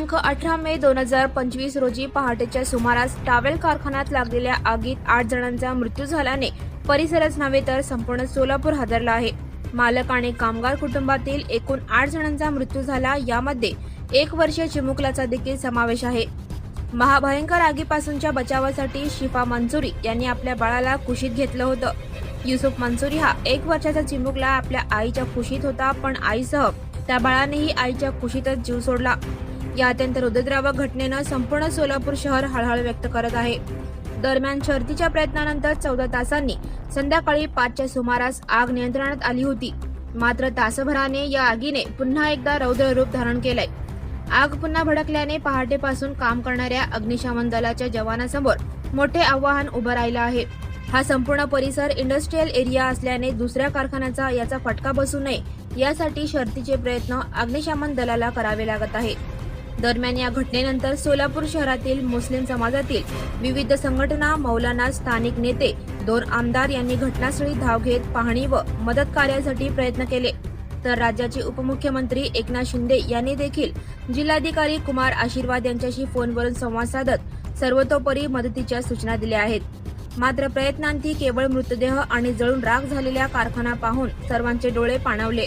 दिनांक अठरा मे दोन हजार पंचवीस रोजी पहाटेच्या सुमारास टावेल कारखान्यात लागलेल्या आगीत आठ जणांचा मृत्यू झाल्याने परिसरच नव्हे तर संपूर्ण सोलापूर हादरला आहे. मालक आणि कामगार कुटुंबातील एकूण आठ जणांचा मृत्यू झाला. यामध्ये एक वर्षीय चिमुकलाचा देखील समावेश आहे. महाभयंकर आगीपासूनच्या बचावासाठी शिफा मंसुरी यांनी आपल्या बाळाला कुशीत घेतलं होतं. युसुफ मंसुरी हा एक वर्षाचा चिमुकला आपल्या आईच्या कुशीत होता पण आईसह त्या बाळानेही आईच्या कुशीतच जीव सोडला. या अत्यंत हृदयद्रावक घटनेनं संपूर्ण सोलापूर शहर हळहळ व्यक्त करत आहे. दरम्यान शर्तीच्या प्रयत्नानंतर चौदा तासांनी संध्याकाळी पाचच्या सुमारास आग नियंत्रणात आली होती. मात्र तासभराने या आगीने पुन्हा एकदा रौद्र रूप धारण केलंय. आग पुन्हा भडकल्याने पहाटेपासून काम करणाऱ्या अग्निशमन दलाच्या जवानासमोर मोठे आव्हान उभं राहिलं आहे. हा संपूर्ण परिसर इंडस्ट्रीयल एरिया असल्याने दुसऱ्या कारखान्याचा याचा फटका बसू नये यासाठी शर्तीचे प्रयत्न अग्निशमन दलाला करावे लागत आहे दरम्यान या घटनेनंतर सोलापूर शहरातील मुस्लिम समाजातील विविध संघटना मौलाना स्थानिक नेते दोन आमदार यांनी घटनास्थळी धाव घेत पाहणी व मदत कार्यासाठी प्रयत्न केले. तर राज्याचे उपमुख्यमंत्री एकनाथ शिंदे यांनी देखील जिल्हाधिकारी कुमार आशीर्वाद यांच्याशी फोनवरून संवाद साधत सर्वतोपरी मदतीच्या सूचना दिल्या आहेत. मात्र प्रयत्नांती केवळ मृतदेह आणि जळून राख झालेल्या कारखाना पाहून सर्वांचे डोळे पाणावले.